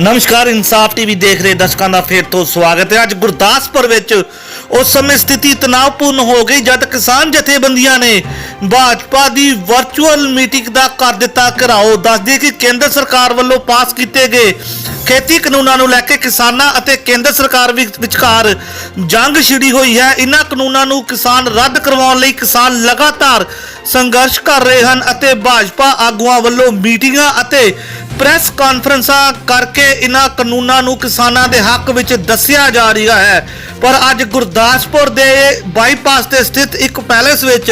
ਨਮਸਕਾਰ, ਇਨਸਾਫ ਟੀਵੀ ਦੇਖ ਰਹੇ ਦਰਸ਼ਕਾਂ ਦਾ ਫੇਰ ਤੋਂ ਸਵਾਗਤ ਹੈ। ਅੱਜ ਗੁਰਦਾਸਪੁਰ ਵਿੱਚ ਉਸ ਸਮੇਂ ਸਥਿਤੀ ਤਣਾਅਪੂਰਨ ਹੋ ਗਈ ਜਦ ਕਿਸਾਨ ਜਥੇਬੰਦੀਆਂ ਨੇ ਭਾਜਪਾ ਦੀ ਵਰਚੁਅਲ ਮੀਟਿੰਗ ਦਾ ਕਰ ਦਿੱਤਾ ਘਰਾਓ। ਦੱਸਦੇ ਕਿ ਕੇਂਦਰ ਸਰਕਾਰ ਵੱਲੋਂ ਪਾਸ ਕੀਤੇ ਗਏ ਖੇਤੀ ਕਾਨੂੰਨਾਂ ਨੂੰ ਲੈ ਕੇ ਕਿਸਾਨਾਂ ਅਤੇ ਕੇਂਦਰ ਸਰਕਾਰ ਵਿਚਕਾਰ ਜੰਗ ਛਿੜੀ ਹੋਈ ਹੈ। ਇਹਨਾਂ ਕਾਨੂੰਨਾਂ ਨੂੰ ਕਿਸਾਨ ਰੱਦ ਕਰਵਾਉਣ ਲਈ ਕਿਸਾਨ ਲਗਾਤਾਰ ਸੰਘਰਸ਼ ਕਰ ਰਹੇ ਹਨ ਅਤੇ ਭਾਜਪਾ ਆਗੂਆਂ ਵੱਲੋਂ ਮੀਟਿੰਗਾਂ ਅਤੇ ਪ੍ਰੈਸ ਕਾਨਫਰੰਸਾਂ ਕਰਕੇ ਇਹਨਾਂ ਕਾਨੂੰਨਾਂ ਨੂੰ ਕਿਸਾਨਾਂ ਦੇ ਹੱਕ ਵਿੱਚ ਦੱਸਿਆ ਜਾ ਰਿਹਾ ਹੈ। ਪਰ ਅੱਜ ਗੁਰਦਾਸਪੁਰ ਦੇ ਬਾਈਪਾਸ ਤੇ ਸਥਿਤ ਇੱਕ ਪੈਲੇਸ ਵਿੱਚ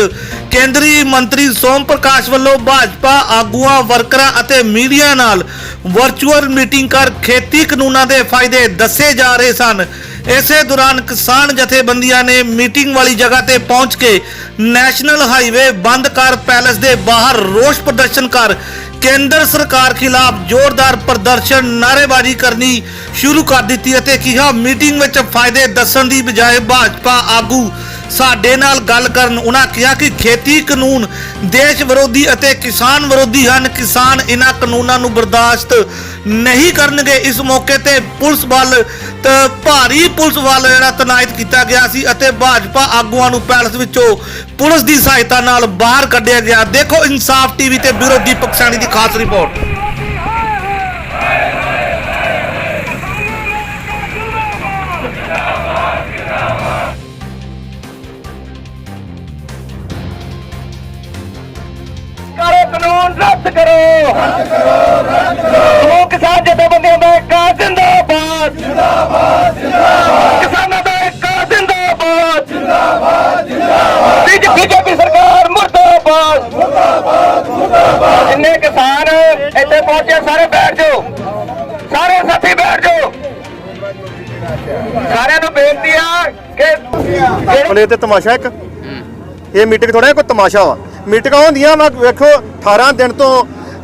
ਕੇਂਦਰੀ ਮੰਤਰੀ ਸੋਮ ਪ੍ਰਕਾਸ਼ ਵੱਲੋਂ ਭਾਜਪਾ, ਆਗੂਆਂ, ਵਰਕਰਾਂ ਅਤੇ ਮੀਡੀਆ ਨਾਲ ਵਰਚੁਅਲ ਮੀਟਿੰਗ ਕਰ ਖੇਤੀ ਕਾਨੂੰਨਾਂ ਦੇ ਫਾਇਦੇ ਦੱਸੇ ਜਾ ਰਹੇ ਸਨ। ਇਸੇ ਦੌਰਾਨ ਕਿਸਾਨ ਜਥੇਬੰਦੀਆਂ ਨੇ ਮੀਟਿੰਗ ਵਾਲੀ ਜਗ੍ਹਾ ਤੇ ਪਹੁੰਚ ਕੇ ਨੈਸ਼ਨਲ ਹਾਈਵੇ ਬੰਦ ਕਰ ਪੈਲੇਸ ਦੇ ਬਾਹਰ ਰੋਸ ਪ੍ਰਦਰਸ਼ਨ ਕਰ ਕੇਂਦਰ ਸਰਕਾਰ ਖਿਲਾਫ ਜ਼ੋਰਦਾਰ ਪ੍ਰਦਰਸ਼ਨ, ਨਾਅਰੇਬਾਜ਼ੀ ਕਰਨੀ ਸ਼ੁਰੂ ਕਰ ਦਿੱਤੀ ਅਤੇ ਕਿਹਾ ਮੀਟਿੰਗ ਵਿੱਚ ਫਾਇਦੇ ਦੱਸਣ ਦੀ ਬਜਾਏ ਭਾਜਪਾ ਆਗੂ ਸਾਡੇ ਨਾਲ ਗੱਲ ਕਰਨ, ਉਹਨਾਂ ਕਿਹਾ ਕਿ ਖੇਤੀ ਕਾਨੂੰਨ ਦੇਸ਼ ਵਿਰੋਧੀ ਅਤੇ ਕਿਸਾਨ ਵਿਰੋਧੀ ਹਨ। ਕਿਸਾਨ ਇਹਨਾਂ ਕਾਨੂੰਨਾਂ ਨੂੰ ਬਰਦਾਸ਼ਤ ਨਹੀਂ ਕਰਨਗੇ। ਇਸ ਮੌਕੇ ਤੇ ਪੁਲਿਸ ਬਲ ਤੇ ਭਾਰੀ ਪੁਲਿਸ ਬਲ ਜਿਹੜਾ ਤਨਾਇਤ ਕੀਤਾ ਗਿਆ ਸੀ ਅਤੇ ਭਾਜਪਾ ਆਗੂਆਂ ਨੂੰ ਪੈਲਸ ਵਿੱਚੋਂ ਪੁਲਿਸ ਦੀ ਸਹਾਇਤਾ ਨਾਲ ਬਾਹਰ ਕੱਢਿਆ ਗਿਆ। ਦੇਖੋ ਇਨਸਾਫ ਟੀਵੀ ਤੇ ਬਿਊਰੋ ਦੀਪਕ ਸਾਣੀ ਦੀ ਖਾਸ ਰਿਪੋਰਟ। ਕਿ ਤੇ ਤਮਾਸ਼ਾ ਇੱਕ। ਇਹ ਮੀਟਿੰਗ ਥੋੜਾ ਕੋਈ ਤਮਾਸ਼ਾ ਵਾ। ਮੀਟਿੰਗਾਂ ਹੁੰਦੀਆਂ ਵਾ ਵੇਖੋ 18 ਦਿਨ ਤੋਂ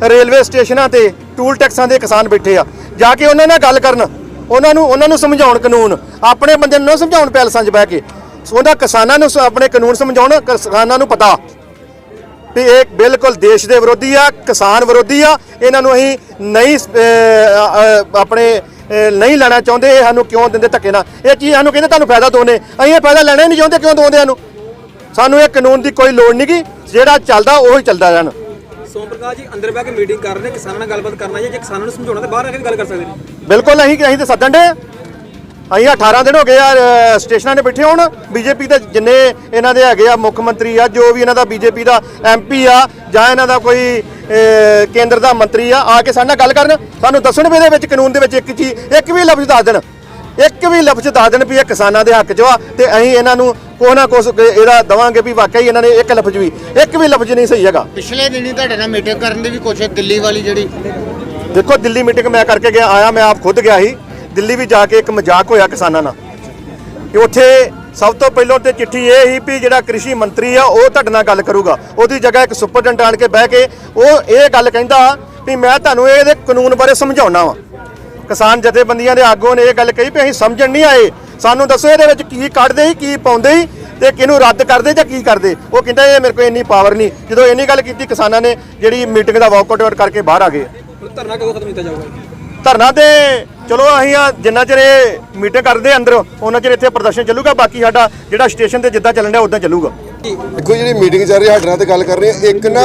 ਰੇਲਵੇ ਸਟੇਸ਼ਨਾਂ ਤੇ ਟੂਲ ਟੈਕਸਾਂ ਦੇ ਕਿਸਾਨ ਬੈਠੇ ਆ। ਜਾ ਕੇ ਉਹਨਾਂ ਨਾਲ ਗੱਲ ਕਰਨ। ਉਹਨਾਂ ਨੂੰ ਉਹਨਾਂ ਨੂੰ ਸਮਝਾਉਣ ਕਾਨੂੰਨ। ਆਪਣੇ ਬੰਦੇ ਨੂੰ ਸਮਝਾਉਣ ਪੈਲਸਾਂ 'ਚ ਬਹਿ ਕੇ। ਉਹਨਾਂ ਕਿਸਾਨਾਂ ਨੂੰ ਆਪਣੇ ਕਾਨੂੰਨ ਸਮਝਾਉਣ, ਕਿਸਾਨਾਂ ਨੂੰ ਪਤਾ। ਵੀ ਇਹ ਬਿਲਕੁਲ ਦੇਸ਼ ਦੇ ਵਿਰੋਧੀ ਆ, ਕਿਸਾਨ ਵਿਰੋਧੀ ਆ। ਇਹਨਾਂ ਨੂੰ ਅਸੀਂ ਨਹੀਂ ਆਪਣੇ ਨਹੀਂ ਲੈਣਾ ਚਾਹੁੰਦੇ ਇਹ ਸਾਨੂੰ ਕਿਉਂ ਦਿੰਦੇ ਧੱਕੇ ਨਾਲ? ਇਹ ਚੀਜ਼ ਸਾਨੂੰ ਕਹਿੰਦੇ ਤੁਹਾਨੂੰ ਫਾਇਦਾ ਦੋਨੇ। ਅਸੀਂ ਇਹ ਫਾਇਦਾ ਲੈਣਾ ਹੀ ਨਹੀਂ ਚਾਹੁੰਦੇ ਕਿਉਂ ਦੋਂਦੇ ਸਾਨੂੰ? ਸਾਨੂੰ ਇਹ ਕਾਨੂੰਨ ਦੀ ਕੋਈ ਲੋੜ ਨਹੀਂਗੀ ਜਿਹੜਾ ਚੱਲਦਾ ਉਹ ਹੀ ਚੱਲਦਾ ਰਹਿਣ। ਸੋਮ ਪ੍ਰਕਾਸ਼ ਜੀ ਅੰਦਰ ਬਹਿ ਕੇ ਮੀਟਿੰਗ ਕਰ ਰਹੇ ਨੇ ਕਿਸਾਨਾਂ ਨਾਲ ਗੱਲਬਾਤ ਕਰਨਾ ਹੈ ਜੇ ਕਿਸਾਨਾਂ ਨੂੰ ਸਮਝਾਉਣਾ ਤਾਂ ਬਾਹਰ ਆ ਕੇ ਵੀ ਗੱਲ ਕਰ ਸਕਦੇ ਨੇ। ਬਿਲਕੁਲ ਅਸੀਂ ਅਸੀਂ ਤੇ ਸੱਦਣ ਦੇ ਅਸੀਂ 18 ਦਿਨ ਹੋ ਗਏ ਆ ਸਟੇਸ਼ਨਾਂ 'ਤੇ ਬੈਠੇ ਹੁਣ। ਬੀਜੇਪੀ ਦੇ ਜਿੰਨੇ ਇਹਨਾਂ ਦੇ ਹੈਗੇ ਆ ਮੁੱਖ ਮੰਤਰੀ ਆ ਜੋ ਵੀ ਇਹਨਾਂ ਦਾ ਬੀਜੇਪੀ ਦਾ ਐਮਪੀ ਆ ਜਾਂ ਇਹਨਾਂ ਦਾ ਕੋਈ ਕੇਂਦਰ ਦਾ ਮੰਤਰੀ ਆ ਆ ਕੇ ਸਾਡੇ ਨਾਲ ਗੱਲ ਕਰਨ। ਸਾਨੂੰ ਦੱਸਣ ਵੀ ਇਹਦੇ ਵਿੱਚ ਕਾਨੂੰਨ ਦੇ ਵਿੱਚ ਇੱਕ ਚੀਜ਼ ਇੱਕ ਵੀ ਲਫ਼ਜ਼ ਦੱਸ ਦੇਣ। ਇੱਕ ਵੀ ਲਫ਼ਜ਼ ਦੱਸ ਦੇਣ ਵੀ ਇਹ ਕਿਸਾਨਾਂ ਦੇ ਹੱਕ 'ਚ ਵਾ ਤੇ ਅਸੀਂ ਇਹਨਾਂ ਨੂੰ ਕੁਛ ਨਾ ਕੁਛ ਇਹਦਾ ਦਵਾਂਗੇ ਵੀ ਵਾਕਈ ਇਹਨਾਂ ਨੇ ਇੱਕ ਲਫ਼ਜ਼ ਵੀ ਇੱਕ ਵੀ ਲਫ਼ਜ਼ ਨਹੀਂ ਸਹੀ ਹੈਗਾ। ਪਿਛਲੇ ਦਿਨੀ ਤੁਹਾਡੇ ਨਾਲ ਮੀਟਿੰਗ ਕਰਨ ਦੀ ਵੀ ਕੋਸ਼ਿਸ਼ ਦਿੱਲੀ ਵਾਲੀ ਜਿਹੜੀ। ਦੇਖੋ ਦਿੱਲੀ ਮੀਟਿੰਗ ਮੈਂ ਕਰਕੇ ਗਿਆ ਆਇਆ ਮੈਂ ਆਪ ਖੁਦ ਗਿਆ ਸੀ। ਦਿੱਲੀ ਵੀ ਜਾ ਕੇ ਇੱਕ ਮਜ਼ਾਕ ਹੋਇਆ ਕਿਸਾਨਾਂ ਨਾਲ। ਕਿ ਉੱਥੇ ਸਭ ਤੋਂ ਪਹਿਲਾਂ ਤੇ ਚਿੱਠੀ ਇਹ ਸੀ ਵੀ ਜਿਹੜਾ ਕ੍ਰਿਸ਼ੀ ਮੰਤਰੀ ਆ, ਉਹ ਤੁਹਾਡੇ ਨਾਲ ਗੱਲ ਕਰੂਗਾ। ਉਹਦੀ ਜਗ੍ਹਾ ਇੱਕ ਸੁਪਰਡੈਂਟ ਆਣ ਕੇ ਬਹਿ ਕੇ ਉਹ ਇਹ ਗੱਲ ਕਹਿੰਦਾ ਵੀ ਮੈਂ ਤੁਹਾਨੂੰ ਇਹਦੇ ਕਾਨੂੰਨ ਬਾਰੇ ਸਮਝਾਉਣਾ ਵਾ। ਕਿਸਾਨ ਜਥੇਬੰਦੀਆਂ ਦੇ ਆਗੂਆਂ ਨੇ ਇਹ ਗੱਲ ਕਹੀ ਵੀ ਅਸੀਂ ਸਮਝਣ ਨਹੀਂ ਆਏ। ਸਾਨੂੰ ਦੱਸੋ ਇਹਦੇ ਵਿੱਚ ਕੀ ਕੱਢਦੇ ਸੀ, ਕੀ ਪਾਉਂਦੇ ਸੀ ਤੇ ਕਿਹਨੂੰ ਰੱਦ ਕਰਦੇ ਜਾਂ ਕੀ ਕਰਦੇ। ਉਹ ਕਹਿੰਦਾ ਇਹ ਮੇਰੇ ਕੋਲ ਇੰਨੀ ਪਾਵਰ ਨਹੀਂ। ਜਦੋਂ ਇੰਨੀ ਗੱਲ ਕੀਤੀ ਕਿਸਾਨਾਂ ਨੇ, ਜਿਹੜੀ ਮੀਟਿੰਗ ਦਾ ਵਾਕਆਊਟ ਕਰਕੇ ਬਾਹਰ ਆ ਗਏ। ਹੁਣ ਧਰਨਾ ਕਦੋਂ ਖਤਮ ਕੀਤਾ ਜਾਊਗਾ? ਧਰਨਾ ਤੇ ਚਲੋ ਅਸੀਂ ਆ ਜਿੰਨਾ ਚਿਰ ਇਹ ਮੀਟਿੰਗ ਕਰਦੇ ਅੰਦਰ ਉਹਨਾਂ ਚਿਰ ਇੱਥੇ ਪ੍ਰਦਰਸ਼ਨ ਚੱਲੂਗਾ, ਬਾਕੀ ਸਾਡਾ ਜਿਹੜਾ ਸਟੇਸ਼ਨ ਤੇ ਜਿੱਦਾਂ ਚੱਲਣ ਡਿਆ ਉਦਾਂ ਚੱਲੂਗਾ। ਦੇਖੋ ਜਿਹੜੀ ਮੀਟਿੰਗ ਚੱਲ ਰਹੀ ਹੈ ਸਾਡੇ ਨਾਲ ਤੇ ਗੱਲ ਕਰ ਰਹੇ ਆ ਇੱਕ ਨਾ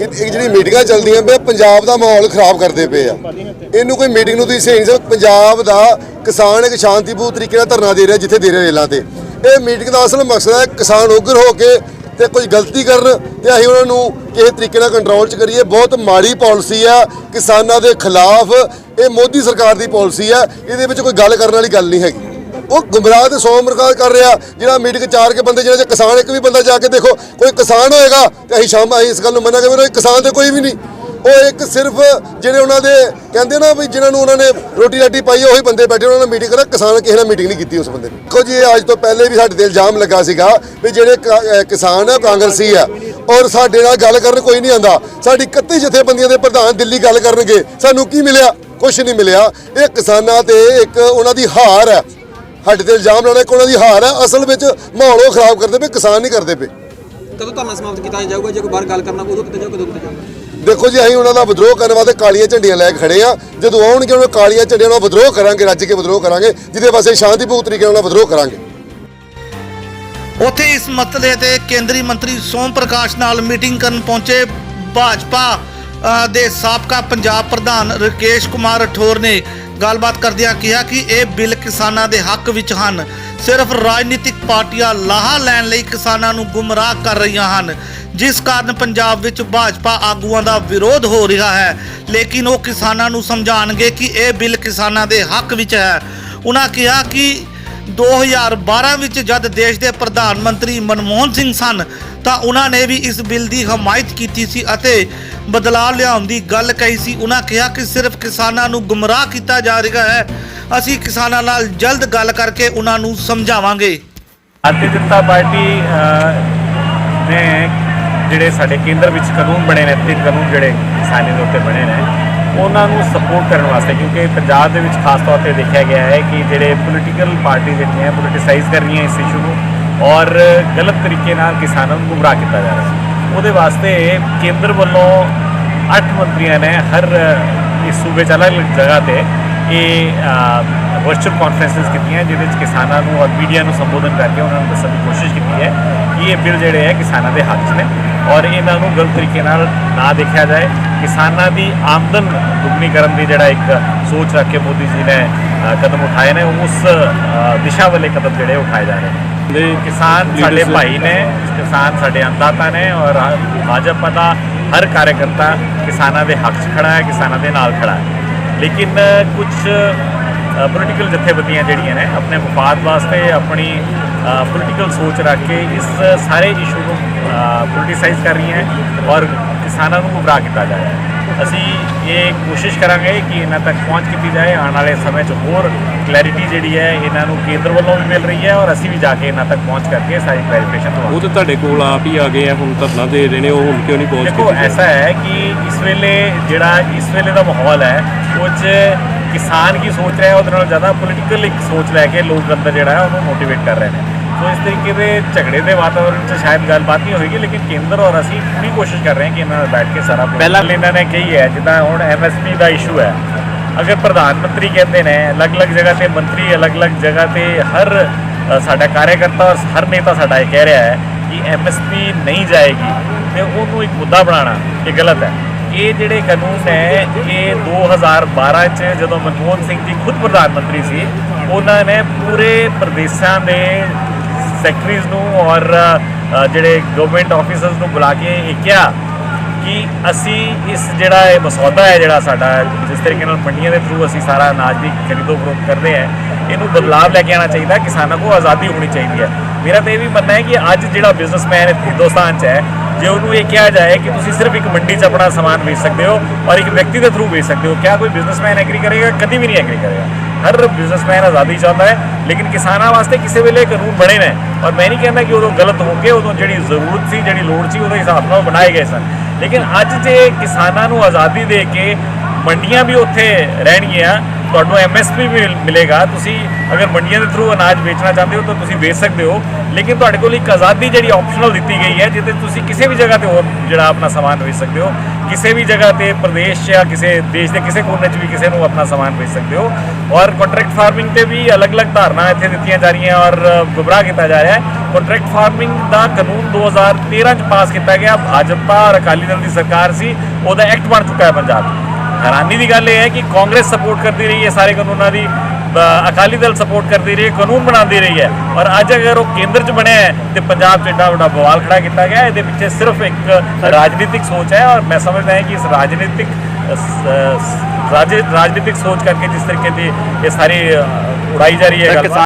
ਇਹ- ਇੱਕ ਜਿਹੜੀ ਮੀਟਿੰਗਾਂ ਚੱਲਦੀਆਂ ਪਈਆਂ, ਪੰਜਾਬ ਦਾ ਮਾਹੌਲ ਖਰਾਬ ਕਰਦੇ ਪਏ ਆ। ਇਹਨੂੰ ਕੋਈ ਮੀਟਿੰਗ ਨੂੰ ਤੁਸੀਂ ਸਹੀ ਨਹੀਂ ਸਮਝ, ਪੰਜਾਬ ਦਾ ਕਿਸਾਨ ਇੱਕ ਸ਼ਾਂਤੀਪੂਰਨ ਤਰੀਕੇ ਨਾਲ ਧਰਨਾ ਦੇ ਰਿਹਾ ਜਿੱਥੇ ਦੇ ਰਿਹਾ ਰੇਲਾਂ ਤੇ। ਇਹ ਮੀਟਿੰਗ ਦਾ ਅਸਲ ਮਕਸਦ ਹੈ ਕਿਸਾਨ ਉਗਰ ਹੋ ਕੇ ਤੇ ਕੋਈ ਗਲਤੀ ਕਰਨ ਤੇ ਅਸੀਂ ਉਹਨਾਂ ਨੂੰ ਕਿਸੇ ਤਰੀਕੇ ਨਾਲ ਕੰਟਰੋਲ 'ਚ ਕਰੀਏ। ਬਹੁਤ ਮਾੜੀ ਪਾਲਿਸੀ ਆ ਕਿਸਾਨਾਂ ਦੇ ਖਿਲਾਫ ਇਹ ਮੋਦੀ ਸਰਕਾਰ ਦੀ ਪਾਲਿਸੀ ਹੈ, ਇਹਦੇ ਵਿੱਚ ਕੋਈ ਗੱਲ ਕਰਨ ਵਾਲੀ ਗੱਲ ਨਹੀਂ ਹੈਗੀ। ਉਹ ਗੁੰਮਰਾਹ ਤੇ ਸੌ ਮਰਕਾਰ ਕਰ ਰਿਹਾ, ਜਿਹੜਾ ਮੀਟਿੰਗ ਚਾਰ ਕੇ ਬੰਦੇ, ਜਿਹੜੇ ਕਿਸਾਨ ਇੱਕ ਵੀ ਬੰਦਾ ਜਾ ਕੇ ਦੇਖੋ, ਕੋਈ ਕਿਸਾਨ ਹੋਏਗਾ, ਤੇ ਅਸੀਂ ਸ਼ਾਮ ਅਸੀਂ ਇਸ ਗੱਲ ਨੂੰ ਮੰਨਾਂਗੇ ਵੀ ਕਿਸਾਨ ਤੇ ਕੋਈ ਵੀ ਨਹੀਂ। ਉਹ ਇੱਕ ਸਿਰਫ ਜਿਹੜੇ ਉਹਨਾਂ ਦੇ ਕਹਿੰਦੇ ਨਾ ਵੀ ਜਿਨ੍ਹਾਂ ਨੂੰ ਉਹਨਾਂ ਨੇ ਰੋਟੀ ਰਾਟੀ ਪਾਈ ਉਹੀ ਬੰਦੇ ਬੈਠੇ, ਉਹਨਾਂ ਨੇ ਮੀਟਿੰਗ ਕਰਾ ਕਿਸਾਨ ਕਿਸੇ ਨਾਲ ਮੀਟਿੰਗ ਨਹੀਂ ਕੀਤੀ ਉਸ ਬੰਦੇ ਨੇ। ਦੇਖੋ ਜੀ, ਇਹ ਅੱਜ ਤੋਂ ਪਹਿਲੇ ਵੀ ਸਾਡੇ ਤੇ ਇਲਜ਼ਾਮ ਲੱਗਾ ਸੀਗਾ ਵੀ ਜਿਹੜੇ ਕ- ਕਿਸਾਨ ਆ, ਕਾਂਗਰਸੀ ਆ, ਔਰ ਸਾਡੇ ਨਾਲ ਗੱਲ ਕਰਨ ਕੋਈ ਨਹੀਂ ਆਂਦਾ ਸਾਡੀ 31 ਜਥੇਬੰਦੀਆਂ ਦੇ ਪ੍ਰਧਾਨ ਦਿੱਲੀ ਗੱਲ ਕਰਨਗੇ, ਸਾਨੂੰ ਕੀ ਮਿਲਿਆ? ਕੁਝ ਨਹੀਂ ਮਿਲਿਆ। ਇਹ ਕਿਸਾਨਾਂ ਤੇ ਇੱਕ ਉਹਨਾਂ ਦੀ ਹਾਰ ਹੈ। ਸਾਡੇ ਤੇ ਇਲਜ਼ਾਮ ਲਾਉਣਾ ਕਿ ਉਹਨਾਂ ਦੀ ਹਾਰ ਹੈ। ਅਸਲ ਵਿੱਚ ਮਾਹੌਲ ਉਹ ਖਰਾਬ ਕਰਦੇ ਪਏ ਕਿਸਾਨ ਨਹੀਂ ਕਰਦੇ ਪਏ। ਕਦੋਂ ਧਰਨਾ ਸਮਾਪਤ ਕੀਤਾ ਜਾਊਗਾ? ਜੇ ਕੋਈ ਬਾਹਰ ਗੱਲ ਕਰਨਾ ਉਦੋਂ ਕੀਤਾ ਜਾਊਗਾ ਕਦੋਂ ਕੀਤਾ ਜਾਊਗਾ? ਦੇਖੋ ਜੀ ਅਸੀਂ ਉਹਨਾਂ ਦਾ ਵਿਦਰੋਹ ਕਰਨ ਵਾਸਤੇ ਕਾਲੀਆਂ ਝੰਡੀਆਂ ਲੈ ਕੇ ਖੜੇ ਆ ਜਦੋਂ ਆਉਣਗੇ ਉਹਨਾਂ ਕਾਲੀਆਂ ਝੰਡੀਆਂ ਨਾਲ ਵਿਦਰੋਹ ਕਰਾਂਗੇ ਰੱਜ ਕੇ ਵਿਦਰੋਹ ਕਰਾਂਗੇ। ਜਿਹਦੇ ਵਾਸਤੇ ਸ਼ਾਂਤੀਪੂਰਨ ਤਰੀਕੇ ਨਾਲ ਵਿਦਰੋਹ ਕਰਾਂਗੇ। ਉੱਥੇ ਇਸ ਮਸਲੇ ਤੇ ਕੇਂਦਰੀ ਮੰਤਰੀ ਸੋਮ ਪ੍ਰਕਾਸ਼ ਨਾਲ ਮੀਟਿੰਗ ਕਰਨ ਪਹੁੰਚੇ ਭਾਜਪਾ। ਦੇ ਸਾਬਕਾ ਪੰਜਾਬ ਪ੍ਰਧਾਨ ਰਕੇਸ਼ ਕੁਮਾਰ ਰਠੌਰ ਨੇ ਗੱਲਬਾਤ ਕਰਦਿਆਂ ਕਿਹਾ ਕਿ ਇਹ ਬਿੱਲ ਕਿਸਾਨਾਂ ਦੇ ਹੱਕ ਵਿੱਚ ਹਨ। ਸਿਰਫ ਰਾਜਨੀਤਿਕ ਪਾਰਟੀਆਂ ਲਾਹਾ ਲੈਣ ਲਈ ਕਿਸਾਨਾਂ ਨੂੰ ਗੁੰਮਰਾਹ ਕਰ ਰਹੀਆਂ ਹਨ। ਜਿਸ ਕਾਰਨ ਪੰਜਾਬ ਵਿੱਚ ਭਾਜਪਾ ਆਗੂਆਂ ਦਾ ਵਿਰੋਧ ਹੋ ਰਿਹਾ ਹੈ। ਲੇਕਿਨ ਉਹ ਕਿਸਾਨਾਂ ਨੂੰ ਸਮਝਾਣਗੇ ਕਿ ਇਹ ਬਿੱਲ ਕਿਸਾਨਾਂ ਦੇ ਹੱਕ ਵਿੱਚ ਹੈ। ਉਹਨਾਂ ਕਿਹਾ ਕਿ 2012 ਵਿੱਚ ਜਦ ਦੇਸ਼ ਦੇ ਪ੍ਰਧਾਨ ਮੰਤਰੀ ਮਨਮੋਹਨ ਸਿੰਘ ਸਨ ਤਾਂ ਉਹਨਾਂ ਨੇ ਵੀ ਇਸ ਬਿੱਲ ਦੀ ਹਮਾਇਤ ਕੀਤੀ ਸੀ ਅਤੇ ਬਦਲਾਅ ਲਿਆਉਣ ਦੀ ਗੱਲ ਕਹੀ ਸੀ। ਉਹਨਾਂ ਕਿਹਾ ਕਿ ਸਿਰਫ ਕਿਸਾਨਾਂ ਨੂੰ ਗੁੰਮਰਾਹ ਕੀਤਾ ਜਾ ਰਿਹਾ ਹੈ। ਅਸੀਂ ਕਿਸਾਨਾਂ ਨਾਲ ਜਲਦ ਗੱਲ ਕਰਕੇ ਉਹਨਾਂ ਨੂੰ ਸਮਝਾਵਾਂਗੇ। ਭਾਰਤੀ ਜਨਤਾ ਪਾਰਟੀ ਨੇ ਜਿਹੜੇ ਸਾਡੇ ਕੇਂਦਰ ਵਿੱਚ ਕਾਨੂੰਨ ਬਣੇ ਨੇ ਤਿੰਨ ਕਾਨੂੰਨ ਜਿਹੜੇ ਕਿਸਾਨੀ ਦੇ ਉੱਤੇ ਬਣੇ ਨੇ, ਉਹਨਾਂ ਨੂੰ ਸਪੋਰਟ ਕਰਨ ਵਾਸਤੇ, ਕਿਉਂਕਿ ਪੰਜਾਬ ਦੇ ਵਿੱਚ ਖਾਸ ਤੌਰ ਤੇ ਦੇਖਿਆ ਗਿਆ ਹੈ ਕਿ ਜਿਹੜੇ ਪੋਲੀਟੀਕਲ ਪਾਰਟੀ ਜਿਹੜੀਆਂ ਪੋਲੀਟੀਸਾਈਜ਼ ਕਰ ਰਹੀਆਂ ਇਸ ਇਸ਼ੂ ਨੂੰ। ਔਰ ਗਲਤ ਤਰੀਕੇ ਨਾਲ ਕਿਸਾਨਾਂ ਨੂੰ ਗੁੰਮਰਾਹ ਕੀਤਾ ਜਾ ਰਿਹਾ ਹੈ। ਉਹਦੇ ਵਾਸਤੇ ਕੇਂਦਰ ਵੱਲੋਂ ਅੱਠ ਮੰਤਰੀਆਂ ਨੇ ਹਰ ਇਸ ਸੂਬੇ 'ਚ ਅਲੱਗ-ਅਲੱਗ ਜਗ੍ਹਾ ਤੇ ਇਹ ਵਰਚੁਅਲ ਕਾਨਫਰੰਸਿਸ ਕੀਤੀਆਂ ਜਿਹਦੇ ਵਿੱਚ ਕਿਸਾਨਾਂ ਨੂੰ ਔਰ ਮੀਡੀਆ ਨੂੰ ਸੰਬੋਧਨ ਕਰਕੇ ਉਹਨਾਂ ਨੂੰ ਦੱਸਣ ਦੀ ਕੋਸ਼ਿਸ਼ ਕੀਤੀ ਹੈ ਕਿ ਇਹ ਬਿੱਲ ਜਿਹੜੇ ਹੈ ਕਿਸਾਨਾਂ ਦੇ ਹੱਕ 'ਚ ਨੇ ਔਰ ਇਹਨਾਂ ਨੂੰ ਗਲਤ ਤਰੀਕੇ ਨਾਲ ਨਾ ਦੇਖਿਆ ਜਾਏ। ਕਿਸਾਨਾਂ ਦੀ ਆਮਦਨ ਦੁੱਗਣੀ ਕਰਨ ਦੀ ਜਿਹੜਾ ਇੱਕ ਸੋਚ ਰੱਖ ਕੇ ਮੋਦੀ ਜੀ ਨੇ ਕਦਮ ਉਠਾਏ ਨੇ ਉਸ ਦਿਸ਼ਾ ਵਾਲੇ ਕਦਮ ਜਿਹੜੇ ਉਠਾਏ ਜਾ ਰਹੇ ਨੇ। ਕਿਸਾਨ ਸਾਡੇ ਭਾਈ ਨੇ ਕਿਸਾਨ ਸਾਡੇ ਅੰਦਾਤਾ ਨੇ ਔਰ ਭਾਜਪਾ ਦਾ ਹਰ ਕਾਰਜਕਰਤਾ ਕਿਸਾਨਾਂ ਦੇ ਹੱਕ 'ਚ ਖੜਾ ਹੈ ਕਿਸਾਨਾਂ ਦੇ ਨਾਲ ਖੜਾ ਹੈ। ਲੇਕਿਨ ਕੁਝ ਪੋਲੀਟੀਕਲ ਜਥੇਬੰਦੀਆਂ ਜਿਹੜੀਆਂ ਨੇ, ਆਪਣੇ ਮਫਾਦ ਵਾਸਤੇ, ਆਪਣੀ ਪੋਲੀਟੀਕਲ ਸੋਚ ਰੱਖ ਕੇ ਇਸ ਸਾਰੇ ਇਸ਼ੂ ਨੂੰ ਪੋਲੀਟੀਸਾਈਜ਼ ਕਰ ਰਹੀਆਂ ਹੈ ਔਰ ਕਿਸਾਨਾਂ ਨੂੰ ਗੁੰਮਰਾਹ ਕੀਤਾ ਜਾ ਰਿਹਾ ਹੈ ਅਸੀਂ ਇਹ ਕੋਸ਼ਿਸ਼ ਕਰਾਂਗੇ ਕਿ ਇਹਨਾਂ ਤੱਕ ਪਹੁੰਚ ਕੀਤੀ ਜਾਏ। ਆਉਣ ਵਾਲੇ ਸਮੇਂ 'ਚ ਹੋਰ ਕਲੈਰਿਟੀ ਜਿਹੜੀ ਹੈ ਇਹਨਾਂ ਨੂੰ ਕੇਂਦਰ ਵੱਲੋਂ ਵੀ ਮਿਲ ਰਹੀ ਹੈ ਔਰ ਅਸੀਂ ਵੀ ਜਾ ਕੇ ਇਹਨਾਂ ਤੱਕ ਪਹੁੰਚ ਕਰਕੇ ਸਾਰੀ ਕਲੈਰੀਫਿਕੇਸ਼ਨ ਉਹ ਦਵਾਂਗੇ ਤਾਂ ਤੁਹਾਡੇ ਕੋਲ ਆਪ ਹੀ ਆ ਗਏ ਆ ਹੁਣ ਧਰਨਾ ਦੇ ਰਹੇ ਨੇ ਉਹ ਹੁਣ ਕਿਉਂ ਨਹੀਂ ਪਹੁੰਚ ਦੇਖੋ ਐਸਾ ਹੈ ਕਿ ਇਸ ਵੇਲੇ ਜਿਹੜਾ ਇਸ ਵੇਲੇ ਦਾ ਮਾਹੌਲ ਹੈ ਉਹ 'ਚ ਕਿਸਾਨ ਕੀ ਸੋਚ ਰਿਹਾ ਹੈ ਉਹਦੇ ਨਾਲ ਜ਼ਿਆਦਾ ਪੋਲੀਟੀਕਲ ਇੱਕ ਸੋਚ ਲੈ ਕੇ ਲੋਕ ਅੰਦਰ ਜਿਹੜਾ ਹੈ ਉਹਨੂੰ ਮੋਟੀਵੇਟ ਕਰ ਰਹੇ ਨੇ। ਸੋ ਇਸ ਤਰੀਕੇ ਦੇ ਝਗੜੇ ਦੇ ਵਾਤਾਵਰਣ 'ਚ ਸ਼ਾਇਦ ਗੱਲਬਾਤ ਨਹੀਂ ਹੋਏਗੀ ਲੇਕਿਨ ਕੇਂਦਰ ਔਰ ਅਸੀਂ ਪੂਰੀ ਕੋਸ਼ਿਸ਼ ਕਰ ਰਹੇ ਹਾਂ ਕਿ ਇਹਨਾਂ ਨਾਲ ਬੈਠ ਕੇ ਸਾਰਾ ਪਹਿਲਾਂ ਇਹਨਾਂ ਨੇ ਕਹੀ ਹੈ ਜਿੱਦਾਂ ਹੁਣ ਐਮਐਸਪੀ ਦਾ ਇਸ਼ੂ ਹੈ ਅਗਰ ਪ੍ਰਧਾਨ ਮੰਤਰੀ ਕਹਿੰਦੇ ਨੇ ਅਲੱਗ-ਅਲੱਗ ਜਗ੍ਹਾ ਤੇ ਮੰਤਰੀ ਅਲੱਗ-ਅਲੱਗ ਜਗ੍ਹਾ ਤੇ ਹਰ ਸਾਡਾ ਕਾਰਜਕਰਤਾ ਔਰ ਹਰ ਨੇਤਾ ਸਾਡਾ ਇਹ ਕਹਿ ਰਿਹਾ ਹੈ ਕਿ ਐਮਐਸਪੀ ਨਹੀਂ ਜਾਏਗੀ ਤੇ ਉਹਨੂੰ ਇੱਕ ਮੁੱਦਾ ਬਣਾਉਣਾ ਇਹ ਗਲਤ ਹੈ। ਇਹ ਜਿਹੜੇ ਕਾਨੂੰਨ ਹੈ ਇਹ 2012 ਚ ਜਦੋਂ ਮਨਮੋਹਨ ਸਿੰਘ ਜੀ ਖੁਦ ਪ੍ਰਧਾਨ ਮੰਤਰੀ ਸੀ ਉਹਨਾਂ ਨੇ ਪੂਰੇ ਪ੍ਰਦੇਸ਼ਾਂ ਦੇ ਸੈਕਟਰੀਜ਼ ਨੂੰ ਔਰ ਜਿਹੜੇ ਗਵਰਨਮੈਂਟ ਆਫੀਸਰਸ ਨੂੰ ਬੁਲਾ ਕੇ ਇਹ ਕਿਹਾ ਕਿ ਅਸੀਂ ਇਸ ਜਿਹੜਾ ਇਹ ਮਸੌਦਾ ਹੈ ਜਿਹੜਾ ਸਾਡਾ, ਜਿਸ ਤਰੀਕੇ ਨਾਲ ਮੰਡੀਆਂ ਦੇ ਥਰੂ ਅਸੀਂ ਸਾਰਾ ਅਨਾਜ ਦੀ ਖਰੀਦੋ ਫਰੋਖਤ ਕਰਦੇ ਹਾਂ, ਇਹਨੂੰ ਬਦਲਾਵ ਲੈ ਕੇ ਆਉਣਾ ਚਾਹੀਦਾ, ਕਿਸਾਨਾਂ ਨੂੰ ਆਜ਼ਾਦੀ ਹੋਣੀ ਚਾਹੀਦੀ ਹੈ। ਮੇਰਾ ਤਾਂ ਇਹ ਵੀ ਮੰਨਣਾ ਹੈ ਕਿ ਅੱਜ ਜਿਹੜਾ ਬਿਜ਼ਨਸਮੈਨ ਹਿੰਦੁਸਤਾਨ 'ਚ ਹੈ ਜੇ ਉਹਨੂੰ ਇਹ ਕਿਹਾ ਜਾਏ ਕਿ ਤੁਸੀਂ ਸਿਰਫ ਇੱਕ ਮੰਡੀ 'ਚ ਆਪਣਾ ਸਮਾਨ ਵੇਚ ਸਕਦੇ ਹੋ ਔਰ ਇੱਕ ਵਿਅਕਤੀ ਦੇ ਥਰੂ ਵੇਚ ਸਕਦੇ ਹੋ, ਕਿਆ ਕੋਈ ਬਿਜ਼ਨਸਮੈਨ ਐਗਰੀ ਕਰੇਗਾ? ਕਦੀ ਵੀ ਨਹੀਂ ਐਗਰੀ ਕਰੇਗਾ। ਹਰ ਬਿਜ਼ਨਸਮੈਨ ਆਜ਼ਾਦੀ ਚਾਹੁੰਦਾ ਹੈ, ਲੇਕਿਨ ਕਿਸਾਨਾਂ ਵਾਸਤੇ ਕਿਸੇ ਵੇਲੇ ਕਾਨੂੰਨ ਬਣੇ ਨੇ। ਔਰ ਮੈਂ ਨਹੀਂ ਕਹਿੰਦਾ ਕਿ ਉਦੋਂ ਗਲਤ ਹੋ ਕੇ ਉਦੋਂ ਜਿਹੜੀ ਜ਼ਰੂਰਤ ਸੀ, ਜਿਹੜੀ ਲੋੜ ਸੀ, ਉਹਦੇ ਹਿਸਾਬ ਨਾਲ ਉਹ ਬਣਾਏ ਗਏ ਸਨ। ਲੇਕਿਨ ਅੱਜ ਜੇ ਕਿਸਾਨਾਂ ਨੂੰ ਆਜ਼ਾਦੀ ਦੇ ਕੇ ਮੰਡੀਆਂ ਵੀ ਉੱਥੇ ਰਹਿਣਗੀਆਂ, ਤੁਹਾਨੂੰ ਐਮਐਸਪੀ ਵੀ ਮਿਲ- ਮਿਲੇਗਾ। ਤੁਸੀਂ ਅਗਰ ਮੰਡੀਆਂ ਦੇ ਥਰੂ ਅਨਾਜ ਵੇਚਣਾ ਚਾਹੁੰਦੇ ਹੋ ਤਾਂ ਤੁਸੀਂ ਵੇਚ ਸਕਦੇ ਹੋ। ਲੇਕਿਨ ਤੁਹਾਡੇ ਕੋਲ ਇੱਕ ਆਜ਼ਾਦੀ ਜਿਹੜੀ ਆਪਸ਼ਨਲ ਦਿੱਤੀ ਗਈ ਹੈ, ਜਿਹਦੇ ਤੁਸੀਂ ਕਿਸੇ ਵੀ ਜਗ੍ਹਾ ਤੇ ਹੋਰ ਜਿਹੜਾ ਆਪਣਾ ਸਮਾਨ ਵੇਚ ਸਕਦੇ ਹੋ। ਕਿਸੇ ਵੀ ਜਗ੍ਹਾ ਤੇ ਪ੍ਰਦੇਸ਼ ਜਾਂ ਕਿਸੇ ਦੇਸ਼ ਦੇ ਕਿਸੇ ਕੋਨੇ 'ਚ ਵੀ ਕਿਸੇ ਨੂੰ ਆਪਣਾ ਸਮਾਨ ਵੇਚ ਸਕਦੇ ਹੋ। ਔਰ ਕੰਟਰੈਕਟ ਫਾਰਮਿੰਗ ਤੇ ਵੀ ਅਲੱਗ-ਅਲੱਗ ਧਾਰਨਾ ਇੱਥੇ ਦਿੱਤੀਆਂ ਜਾ ਰਹੀਆਂ ਔਰ ਗੁੰਮਰਾਹ ਕੀਤਾ ਜਾ ਰਿਹਾ ਹੈ। ਕੰਟਰੈਕਟ ਫਾਰਮਿੰਗ ਦਾ ਕਾਨੂੰਨ 2013 ਚ ਪਾਸ ਕੀਤਾ ਗਿਆ। ਭਾਜਪਾ ਔਰ ਅਕਾਲੀ ਦਲ ਦੀ ਸਰਕਾਰ ਸੀ, ਉਹਦਾ ਐਕਟ ਬਣ ਚੁੱਕਾ ਹੈ ਪੰਜਾਬ ਹੈਰਾਨੀ ਦੀ ਗੱਲ ਇਹ ਹੈ ਕਿ ਕਾਂਗਰਸ ਸਪੋਰਟ ਕਰਦੀ ਰਹੀ ਹੈ ਸਾਰੇ ਕਾਨੂੰਨਾਂ ਦੀ ਅਕਾਲੀ ਦਲ ਸਪੋਰਟ ਕਰਦੀ ਰਹੀ ਹੈ ਕਾਨੂੰਨ ਬਣਾਉਂਦੀ ਰਹੀ ਹੈ ਔਰ ਅੱਜ ਅਗਰ ਉਹ ਕੇਂਦਰ 'ਚ ਬਣਿਆ ਹੈ ਤੇ ਪੰਜਾਬ 'ਚ ਏਡਾ ਵੱਡਾ ਬਵਾਲ ਖੜਾ ਕੀਤਾ ਗਿਆ। ਇਹਦੇ ਪਿੱਛੇ ਸਿਰਫ ਇੱਕ ਰਾਜਨੀਤਿਕ ਸੋਚ ਹੈ ਔਰ ਮੈਂ ਸਮਝਦਾ ਹਾਂ ਕਿ ਇਸ ਰਾਜਨੀਤਿਕ ਰਾਜਨੀਤਿਕ ਸੋਚ ਕਰਕੇ ਜਿਸ ਤਰੀਕੇ ਦੀ ਇਹ ਸਾਰੀ ਉਡਾਈ ਜਾ ਰਹੀ ਹੈ